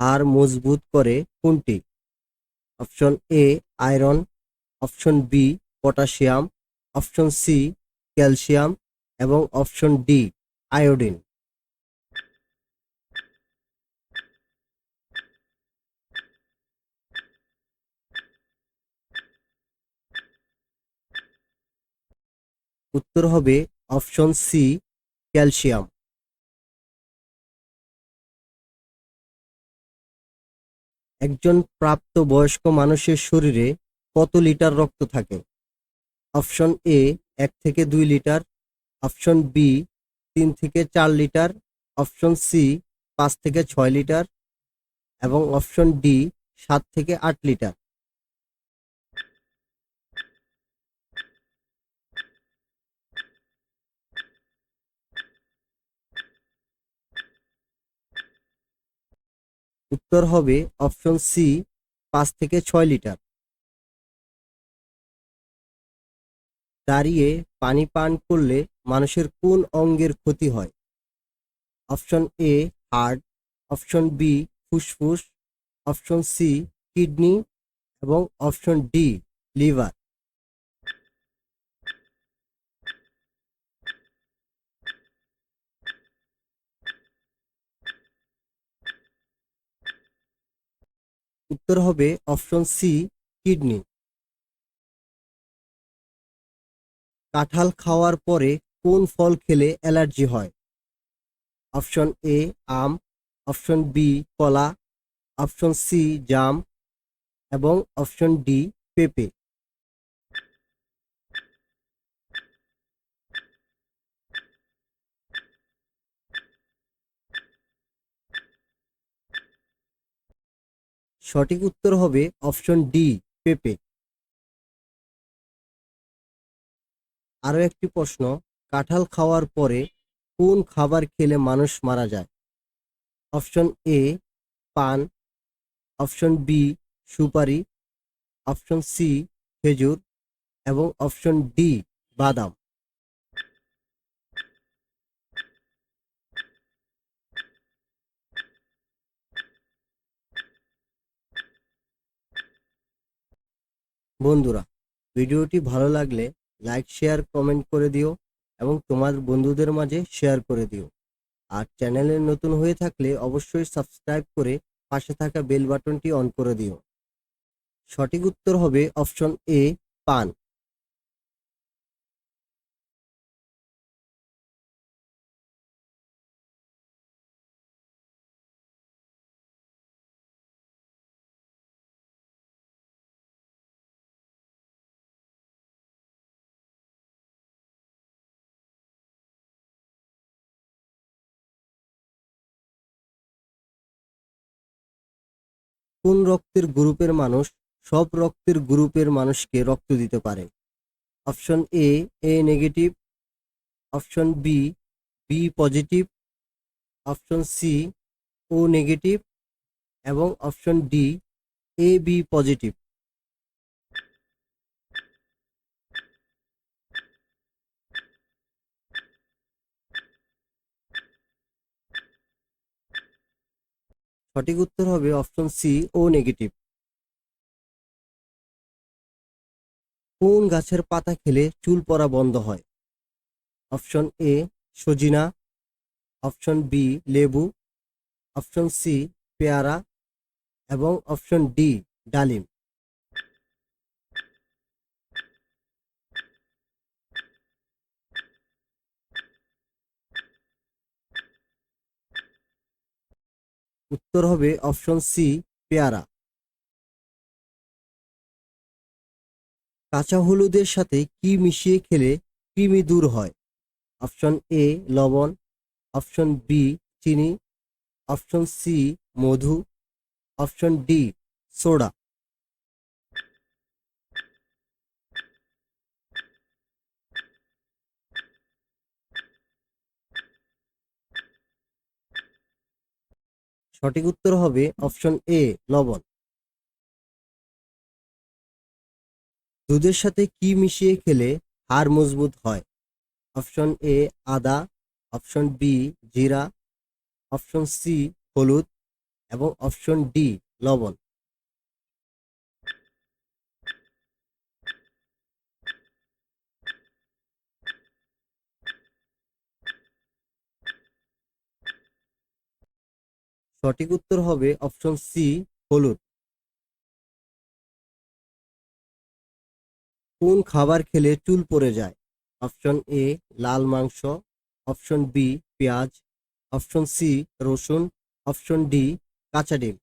হাড় মজবুত করে কোনটি? Option A iron. Option B potassium. Option C calcium. এবং অপশন ডি আয়োডিন। উত্তর হবে অপশন সি ক্যালসিয়াম। একজন প্রাপ্ত বয়স্ক মানুষের শরীরে কত লিটার রক্ত থাকে? অপশন এ এক থেকে দুই লিটার। অপশন বি তিন থেকে চার লিটার। অপশন সি পাঁচ থেকে ছয় লিটার। এবং অপশন ডি সাত থেকে আট লিটার। উত্তর হবে অপশন সি পাঁচ থেকে ছয় লিটার। দাঁড়িয়ে পানি পান করলে মানুষের কোন অঙ্গের ক্ষতি হয়? Option A heart option B ফুসফুস। Option C kidney. এবং অপশন ডি লিভার। উত্তর হবে অপশন সি, কিডনি। কাঁঠাল খাওয়ার পরে কোন ফল খেলে অ্যালার্জি হয়? অপশন এ, আম। অপশন বি, কলা। অপশন সি, জাম। এবং অপশন ডি, পেঁপে। সঠিক উত্তর হবে অপশন ডি, পেঁপে। আরও একটি প্রশ্ন, কাঁঠাল খাওয়ার পরে কোন খাবার খেলে মানুষ মারা যায়? অপশন এ, পান। অপশন বি, সুপারি। অপশন সি, খেজুর। এবং অপশন ডি, বাদাম। বন্ধুরা, ভিডিওটি ভালো লাগলে লাইক শেয়ার কমেন্ট করে দিও এবং তোমার বন্ধুদের মাঝে শেয়ার করে দিও। আর চ্যানেলে নতুন হয়ে থাকলে অবশ্যই সাবস্ক্রাইব করে পাশে থাকা বেল বাটনটি অন করে দিও। সঠিক উত্তর হবে অপশন এ পান। কোন রক্তের গ্রুপের মানুষ সব রক্তের গ্রুপের মানুষকে রক্ত দিতে পারে? Option A A negative option B B positive option C O negative এবং option D A B positive সঠিক উত্তর হবে অপশন সি ও নেগেটিভ কোন গাছের পাতা খেলে চুল পরা বন্ধ হয়? অপশন এ সজিনা অপশন বি লেবু অপশন সি পেয়ারা এবং অপশন ডি ডালিম। উত্তর হবে অপশন সি, পেয়ারা। কাঁচা হলুদের সাথে কি মিশিয়ে খেলে কৃমি দূর হয়? অপশন এ, লবণ। অপশন বি, চিনি। অপশন সি, মধু। Option D, soda. সঠিক উত্তর হবে অপশন এ, লবণ। দুধের সাথে কি মিশিয়ে খেলে হাড় মজবুত হয়? অপশন এ, আদা। অপশন বি, জিরা। অপশন সি, হলুদ। এবং অপশন ডি, লবণ। সঠিক উত্তর হবে অপশন সি হলুদ। কোন খাবার খেলে চুল পড়ে যায়? অপশন এ লাল মাংস। অপশন বি পেঁয়াজ। অপশন সি রসুন। অপশন ডি কাঁচা ডিম।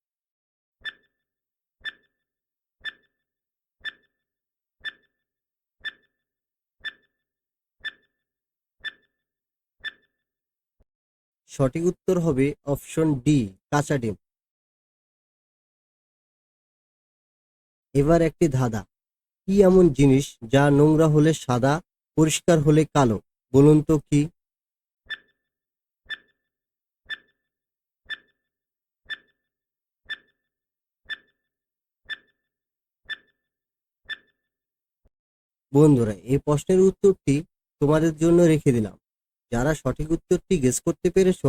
সঠিক উত্তর হবে অপশন ডি, কাঁচা ডিম। এবার একটি ধাঁধা। কি এমন জিনিস যা নোংরা হলে সাদা, পরিষ্কার হলে কালো? বলুন তো কি? বন্ধুরা, এই প্রশ্নের উত্তরটি তোমাদের জন্য রেখে দিলাম। যারা সঠিক উত্তরটি গেস করতে পেরেছ,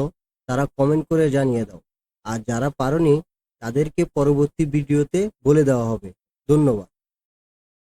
তারা কমেন্ট করে জানিয়ে দাও। আর যারা পারোনি, তাদেরকে পরবর্তী ভিডিওতে বলে দেওয়া হবে। ধন্যবাদ।